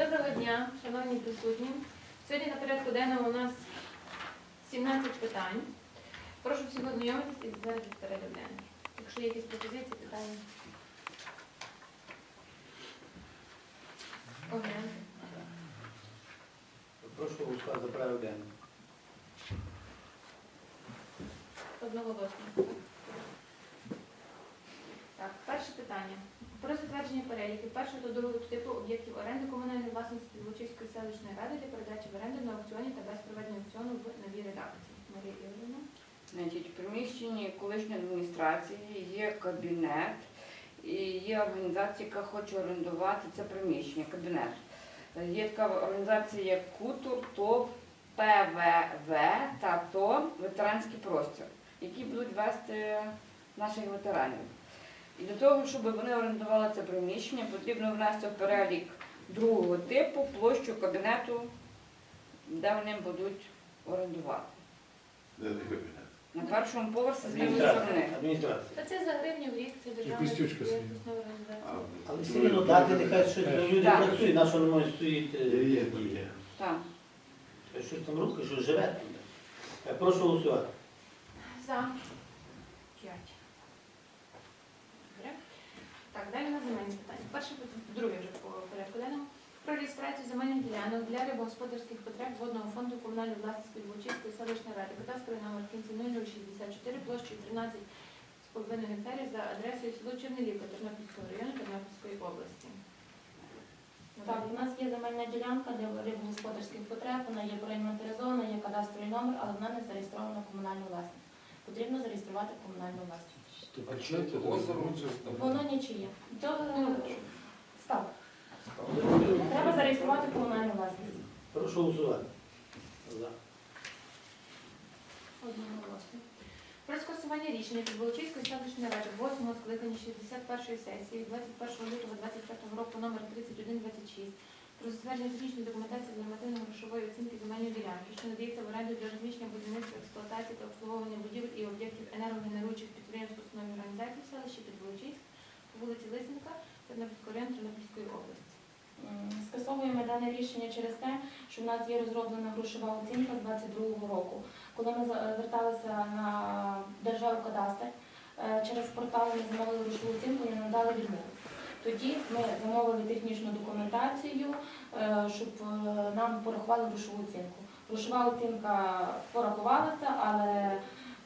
Доброго дня, шановні присутні. Сьогодні на порядку денному у нас 17 питань. Прошу всіх ознайомитись і затвердити порядок денний. Якщо є якісь пропозиції, питання. Оглянути. Прошу голосувати за порядок денний. Одноголосно. Питання. Про затвердження переліків першого та другого типу об'єктів оренди комунальної власності Підволочиської селищної ради для передачі в оренду на аукціоні та без проведення аукціону в новій редакції. Марія Ігорівна. Значить, в приміщенні колишньої адміністрації є кабінет і є організація, яка хоче орендувати це приміщення, кабінет. Є така організація, як КУТУР, ТОВ, ПВВ та ТО ветеранський простір, які будуть вести наших ветеранів. І для того, щоб вони орендували це приміщення, потрібно внести в перелік другого типу площу кабінету, де вони будуть орендувати. Де ти кабінет? На першому поверсі з лівої сторони. Адміністрація. Та це за гривню в рік, це державна Костючка підприємство, основна організація. Але все рівно дати нехай щось ну, люди Так. працюють, на що не можуть стоїти. Є, є, є. Так. Щось там рухає, що живе там. Прошу голосувати. За. П'ять. Добре. Далі на земельні питання. Перше, друге вже по порядку денному. Про реєстрацію земельних ділянок для рибогосподарських потреб водного фонду комунальної власності Підволочиської селищної ради. Кадастровий номер кінці 0064 площею 13,5 гектарів за адресою село Чернелівка Тернопільського району Тернопільської області. Так, у нас є земельна ділянка для рибогосподарських потреб, вона є проінвентаризована, є кадастровий номер, але вона не зареєстрована в комунальну власність. Потрібно зареєструвати комунальну власність. Це озеро? Воно нічиє. То Ну, став. Треба зареєструвати комунальну власність. Прошу голосувати. За. Одноголосно. Про скасування рішення Підволочиської селищної ради 8 скликання 61-ї сесії 21 лютого 25 року номер 3126 про затвердження технічної документації нормативно-грошової оцінки земельної ділянки, що надається в оренду для розміщення будівництва, експлуатації та обслуговування будівель і об'єктів енергогенеруючих підприємств установи організації в селищі Підволочиськ по вулиці Лисенка, Тернопільського району Тернопільської області. Скасовуємо дане рішення через те, що в нас є розроблена грошова оцінка з 22-го року. Коли ми зверталися на Державкадастр, е, через портал ми замовили грошову оцінку і надали відмову. Тоді ми замовили технічну документацію, е, щоб е, нам порахували грошову оцінку. Грошова оцінка порахувалася, але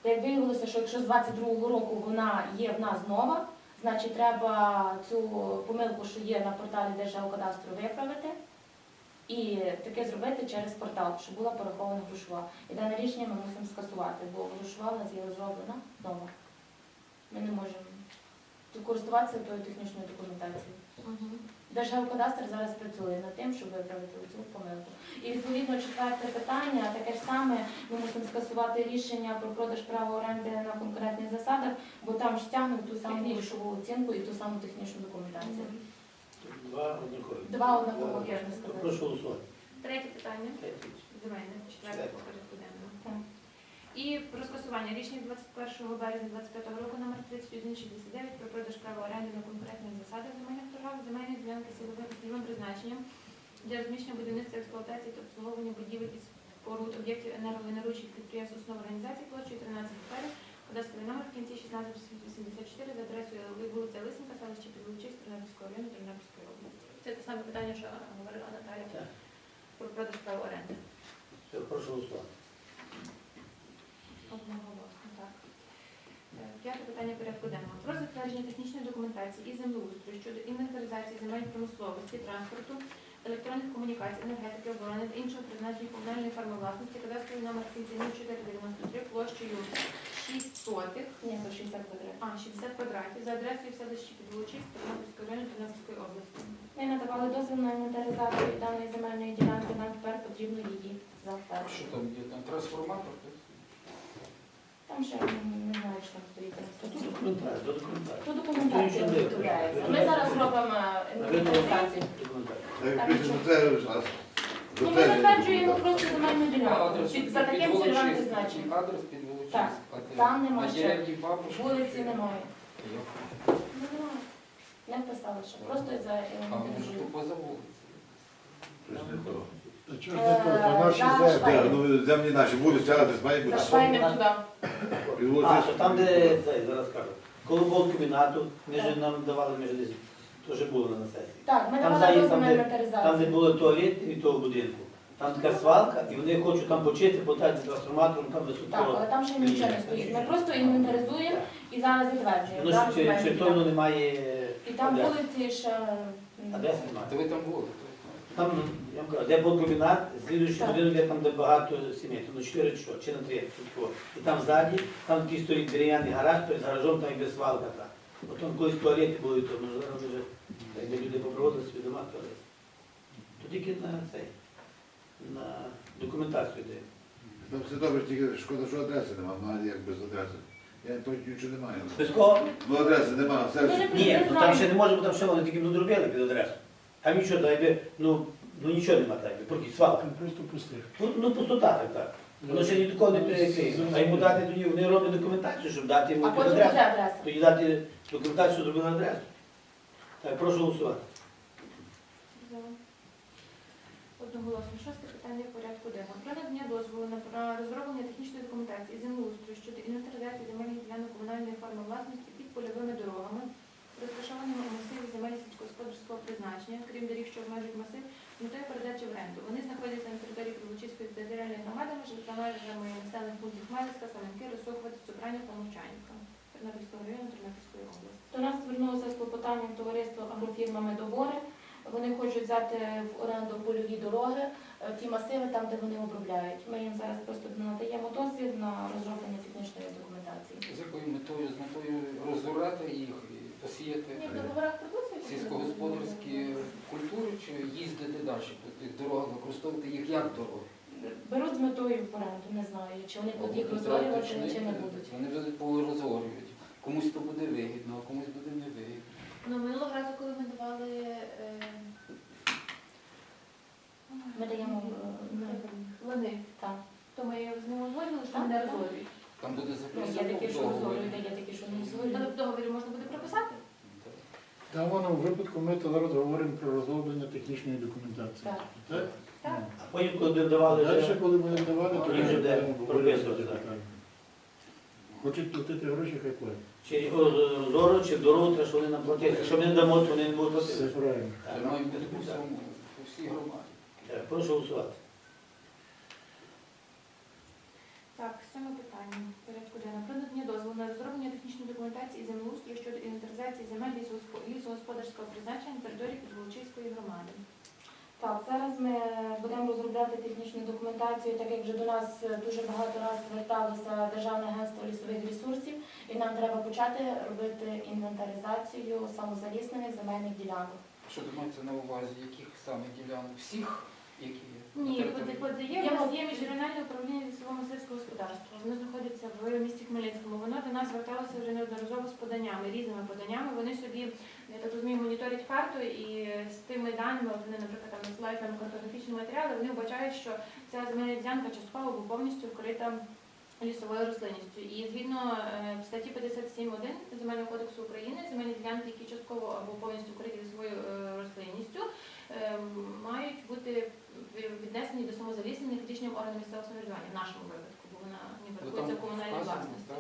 як виявилося, що якщо з 22-го року вона є в нас нова, значить треба цю помилку, що є на порталі Держгеокадастру, виправити і таке зробити через портал, щоб була порахована грошова. І дане рішення ми мусимо скасувати, бо грошова в нас є розроблена нова. Ми не можемо користуватися тою технічною документацією. Держгеокадастр зараз працює над тим, щоб виправити цю помилку. І відповідно четверте питання, таке ж саме, ми мусимо скасувати рішення про продаж права оренди на конкретних засадах, бо там ж стягнуть ту саму грошову оцінку і ту саму технічну документацію. Два однакові. Два однакових, я ж не сказала. Прошу голосувати. Третє питання. Третє. Земельне, четверте по порядку денному. Так. І про скасування рішення 21 березня 25 року номер 3169 про продаж права оренди на конкурентних засадах земельних торгах, земельних ділянки цільовим призначенням для розміщення будівництва експлуатації та обслуговування будівель і споруд об'єктів енергогенеруючих підприємств основ організації площею 13 гектарів, кадастровий номер в кінці 1684 за адресою вулиця Лисенка, селище Підволочиськ, Тернопільського району Тернопільської області. Це те саме питання, що говорила Наталя про продаж права оренди. Прошу голосувати. Одноголосно, так. Е, П'яте питання порядку денного. Про затвердження технічної документації і землеустрою щодо інвентаризації земель промисловості, транспорту, електронних комунікацій, енергетики, оборони та іншого призначення комунальної форми власності, кадастровий номер 0493 площею 6 сотих, Ні, за 60 квадратів. а, 60 квадратів за адресою в селищі Підволочиськ, Тернопільського району Тернопільської області. Ми надавали дозвіл на інвентаризацію даної земельної ділянки, нам тепер потрібно її Що там є? Там трансформатор? так? Там ще не знаю, що там стоїть. Та тут документація, до документації. Тут документація і що виготовляється. Ми зараз робимо е, інвентаризацію. Так нас. Ну, ми затверджуємо просто земельну ділянку під- за таким цільовим призначенням. Адрес під Так, там нема ще. Вулиці немає. Ну, немає. Не вписали ще. Просто за А інвентаризацію. поза вулицею. Чого ж не тут? А наші Е, землі. Де, ну землі наші будуть, ця десь має бути. За Швайним туди. А, що там, де цей, зараз кажу. Коло комбінату, ми ж нам давали, ми ж десь теж було на сесії. Так, ми Там давали заїзд, дозвіл там, на де- інвентаризацію. Там, де було туалет від того будинку. Там така свалка, і вони хочуть там почити, подати трансформатором, там Так, високо. але там ще нічого не стоїть. Ми просто інвентаризуємо і зараз затверджуємо. Воно ж чи- земельні чертовно ділянки. немає І там адреси. вулиці ще... м, Адреси немає. То ви там були? Там, я вам кажу, де був комбінат, слідуючий Так. будинок, де там де багато сімей, там на 4 чи що, чи на 3, чутко. І там ззаді, там такий стоїть дерев'яний гараж, перед гаражом там і без свалка. Так. От там колись туалети були, то ну, зараз вже, якби люди попроводили собі дома туалет. То тільки на цей, на документацію йде. Там все добре, тільки шкода, що адреси немає, ну як без адреси. Я точно нічого не маю. Без кого? Ну адреси немає, все. Ну, ж- Ні, ну там ще не може, бо там ще вони тільки ну, зробили під адресу. Там нічого, та якби, ну, ну нічого немає, так, якби, поки свалка. Просто пустих. Ну, ну пустота так, так. Воно ще ні до кого не перекриє. А йому дати тоді, вони роблять документацію, щоб дати йому А потім буде адресу. адреса. Тоді дати документацію, щоб зробили адресу. Так, прошу голосувати. За. Одноголосно. Шосте питання в порядку денного. Про надання дозволу на про розроблення технічної документації землеустрою щодо інвентаризації земельних ділянок комунальної форми власності під польовими дорогами, розташованими у масиві земель сільськогосподарського призначення, крім доріг, що обмежують масив, з метою передачі в оренду. Вони знаходяться на території Кривочиської територіальної громади, за межами населених пунктів Хмельницька, Саменки, Росохвець, Цукранів та Мовчанівка. Тернопільського району, Тернопільської області. До нас звернулося з клопотанням товариство агрофірма Медовори. Вони хочуть взяти в оренду польові дороги, е, ті масиви там, де вони обробляють. Ми їм зараз просто надаємо дозвіл на розроблення технічної документації. З якою метою? З метою розорати їх посіяти прописують. сільськогосподарські культури чи їздити далі по тих дорогах, використовувати їх як дороги? Беруть з метою в оренду, не знаю, чи вони будуть їх розорювати, чи не будуть. Вони вже порозорюють. Комусь то буде вигідно, а комусь буде невигідно. Ну, минулого разу, коли ми давали е, Ми даємо е, лани, так. то ми з ними узгодили, що вони не розорюють. Там буде Ну, записано є такі, що договорі. розорюють, а є такі, що не Але розорюють. в договорі можна буде прописати? Там воно випадку ми то зараз говоримо про розроблення технічної документації. Так. Так? Так. Ну. А потім, коли давали Далі, вже, коли ми давали, то вже буде будемо говорити прописувати, це так. питання. Хочуть платити гроші, хай платять. чи розору, чи дорогу, треба, що вони нам платять. Якщо ми не дамо, то вони не будуть Все платити. правильно. Так, Це має бути по так. всьому, всій громаді. Так, Прошу голосувати. Так, сьоме питання. Порядку денного. Про надання дозволу на розроблення технічної документації і землеустрою щодо інвентаризації земель лісогосп- лісогосподарського призначення на території Підволочиської громади. Так, зараз ми будемо розробляти технічну документацію, так як вже до нас дуже багато раз зверталося Державне агентство лісових ресурсів, і нам треба почати робити інвентаризацію самозаліснених земельних ділянок. Що думається на увазі, яких саме ділянок? Всіх, які є? Ні, поди- подає у нас є міжрегіональне управління лісового мисливського господарства. Воно знаходиться в місті Хмельницькому. Воно до нас зверталося вже неодноразово з поданнями, різними поданнями. Вони собі, я так розумію, моніторять карту і з тими даними, от вони, наприклад, там надсилають нам картографічні матеріали, вони вбачають, що ця земельна ділянка частково або повністю вкрита лісовою рослинністю. І згідно е, статті 57.1 Земельного кодексу України, земельні ділянки, які частково або повністю вкриті лісовою е, рослинністю, мають бути віднесені до самозаліснених рішенням органів місцевого самоврядування в нашому випадку, бо вона Бо рахується в комунальній власності.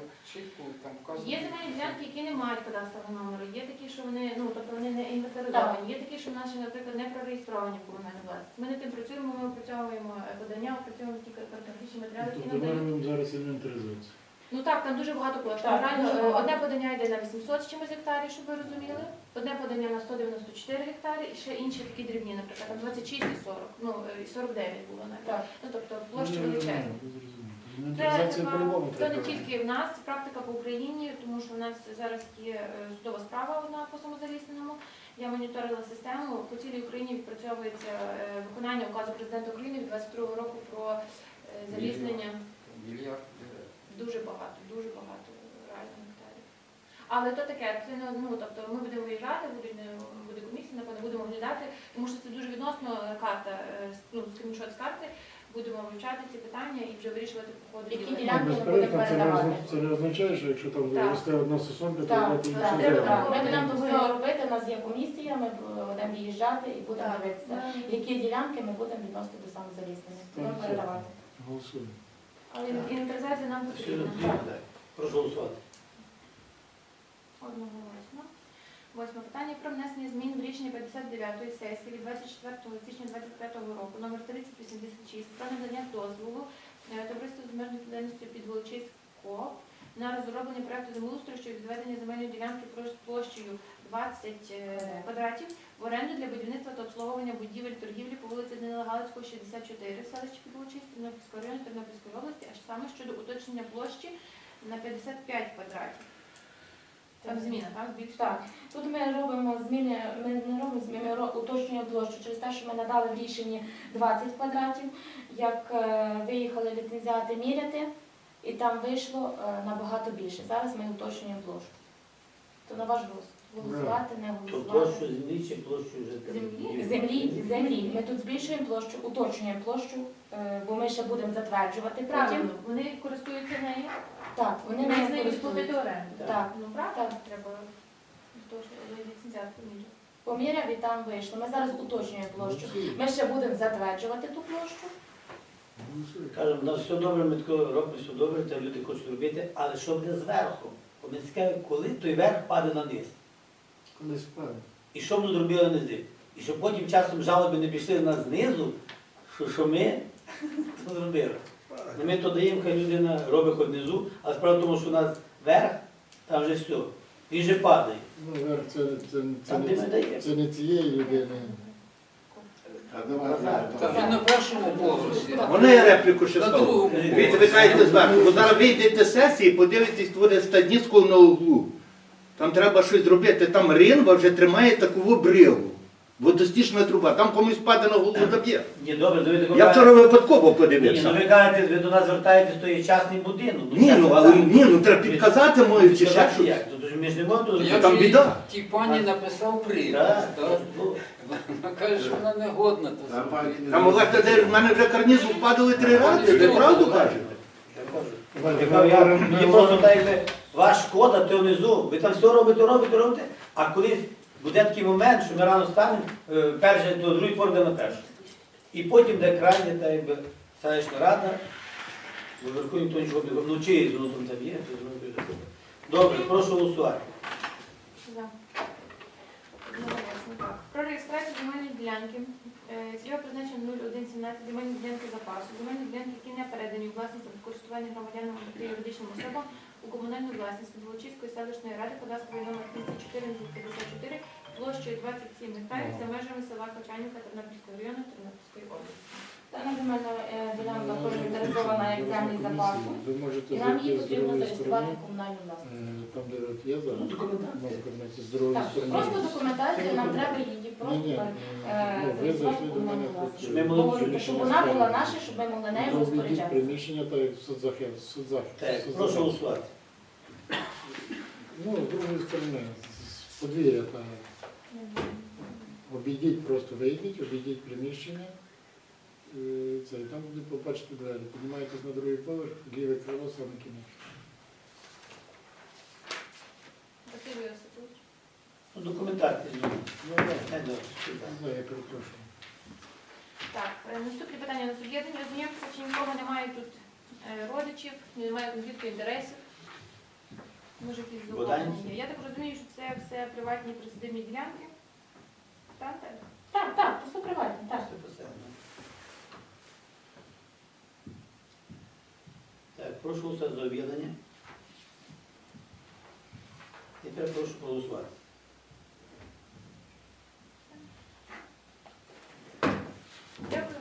Є земельні ділянки, які не мають кадастрового номеру, є такі, що вони, ну тобто вони не інвентаризовані, є такі, що наші, наприклад, не прореєстровані в комунальній власності. Ми над тим працюємо, ми опрацьовуємо е, подання, опрацьовуємо ті картографічні матеріали, які Тобто надають. робимо зараз інвентаризацію. Ну так, там дуже багато. Так, реально е, одне подання йде на 800 з чимось гектарів, щоб ви розуміли. Одне подання на 194 гектари, і ще інші такі дрібні, наприклад, там 26 і 40, ну е, і 49 було навіть. Так. Ну тобто Ну, величезні. розумію, я зрозумів. Це треба. не тільки в нас, це практика по Україні, тому що в нас зараз є е, судова справа одна по самозалісненому. Я моніторила систему. По цілій Україні відпрацьовується е, виконання указу президента України від 22 року про заліснення. Дуже багато, дуже багато. Але то таке, це не ну тобто ми будемо виїжджати, буде, буде комісія, напевно, будемо оглядати, тому що це дуже відносно карта, е, ну, скріншот з карти, будемо вивчати ці питання і вже вирішувати по ходу. Які ділянки ми Безперечно, будемо це не передавати. це не означає, що якщо там Так. росте одна сосонка, то Так, брати так, іншу так. Ми Ми будемо все робити, у нас є комісія, ми будемо виїжджати і будемо Так. дивитися, які ділянки ми будемо відносити до самозаліснення. Будемо Так, передавати. Голосуємо. Але інвентаризація нам потрібна. Прошу голосувати. Одноголосно. Восьме питання про внесення змін в рішення 59-ї сесії від 24 січня 2025 року номер 3086 про надання дозволу е, товариству з обмеженою відповідальністю під Волочисько на розроблення проекту землеустрою щодо відведення земельної ділянки площею 20 е, квадратів в оренду для будівництва та обслуговування будівель торгівлі по вулиці Данила Галицького, 64 в селищі Підволочиськ, Тернопільського району Тернопільської області, аж саме щодо уточнення площі на 55 квадратів. Там зміна, так? Збільшення? Так, тут ми робимо зміни, ми не робимо зміни, ми ро- уточнюємо площу через те, що ми надали в рішенні 20 квадратів, як е, виїхали ліцензіати міряти, і там вийшло е, набагато більше. Зараз ми уточнюємо площу. То на ваш голос. Голосувати, не То голосувати. площу землі чи площу вже? Землі? Землі, землі. Ми тут збільшуємо площу, уточнюємо площу, е, бо ми ще будемо затверджувати потім. Правильно, вони користуються нею, Так, вони вони не оренду. Так. Ну, правда, треба то, що ліцензіат поміряти. Поміряв і там вийшло. Ми зараз уточнюємо площу. Ми ще будемо затверджувати ту площу. Кажемо, у нас все добре, ми тако робимо все добре, та люди хочуть робити, але що буде зверху? Бо Ми цікаві, коли той верх паде на низ. Колись впевнений. І що ми зробили на низ? І щоб потім часом жалоби не пішли на знизу, що, що ми то зробили. Ну, Ми то даємо, хай людина робить хоч внизу, а справа в тому, що у нас верх, там вже все. Він же падає. Ну, Вер, це, це, це, Там, де ми не, даємо. це не цієї людини. А давай, Назар, він на першому поверсі. Можна я репліку ще На другому Дивіться, ви кажете зверху, бо зараз вийдете з сесії, подивитесь, творить стадніцьку на углу. Там треба щось зробити, там ринва вже тримає таку брилу. Водостічна труба, там комусь паде на голову заб'є. Ні, добре, ну ви тако Я кажете- вчора випадково Ні, ну подивився. ви кажете, ви до нас звертаєтесь, то є частний будинок. Ні, ну але ні, ну треба підказати мою чи ще щось. як? Тут ж ми ж не можемо Я. Там вже біда. Тій пані написав припис. Так, так? ну, Вона каже, що вона не годна то Там зробити. Там Олег Тадеєв, в мене вже карнізу впадали три рази, ви правду кажете? я кажу. Я Мені просто так якби ваш шкода, то внизу. Ви там все робите, робите, робите, а колись буде такий момент, що ми рано станемо, е, перше до другий порде на перше. І потім де крайня, та якби селищна рада, вверху ніхто нічого не. Ну чиїсь воно там там є, то воно буде добре. Прошу голосувати. За. Одноголосно, так. Про реєстрацію земельної ділянки. Е, Цільове призначення 0117 земельні ділянки запасу. Земельні ділянки, які не передані у власність або користування громадянам та юридичним особам у комунальну власність Волочівської селищної ради кадастровий номер 1454 площею 27 гектарів за межами села Качанівка Тернопільського району Тернопільської області. Дана земельна е, ділянка проінтересована як землі запасу. Ви можете І нам її зайти з потрібно другої зареєструвати сторони, комунальну власність. е, там, де от є Ну, зараз, можна з другої Так, сторони. просто документацію, нам треба її просто е, ну, ви зареєструвати зайшли до мене комунальну власність. Щоб ми могли Бо- Щоб вона була наша, щоб ми могли нею Обійдіть розпоряджатися. приміщення та як соцзахист. соцзахист, Так, соцзахист. прошу голосувати. Ну, з другої сторони, з подвір'я там. Обійдіть, просто вийдіть, обійдіть приміщення. Це, там буде побачити двері. Піднімаєтесь на другий поверх, ліве крило, саме кінець. Василь Йосипович. Ну, документація. ну. Ну, так, добре, не знаю, я перепрошую. Так, е, наступне питання у нас об'єднання. Розуміємося, чи нікого немає тут е, родичів, немає конфлікту інтересів. Може, якісь Боданці. зауваження. Я так розумію, що це все приватні присадибні ділянки. Так, так. Так, так, то все приватні, так. Все себе, ну. Так, прошу голосувати за об'єднання. Тепер прошу проголосувати. Дякую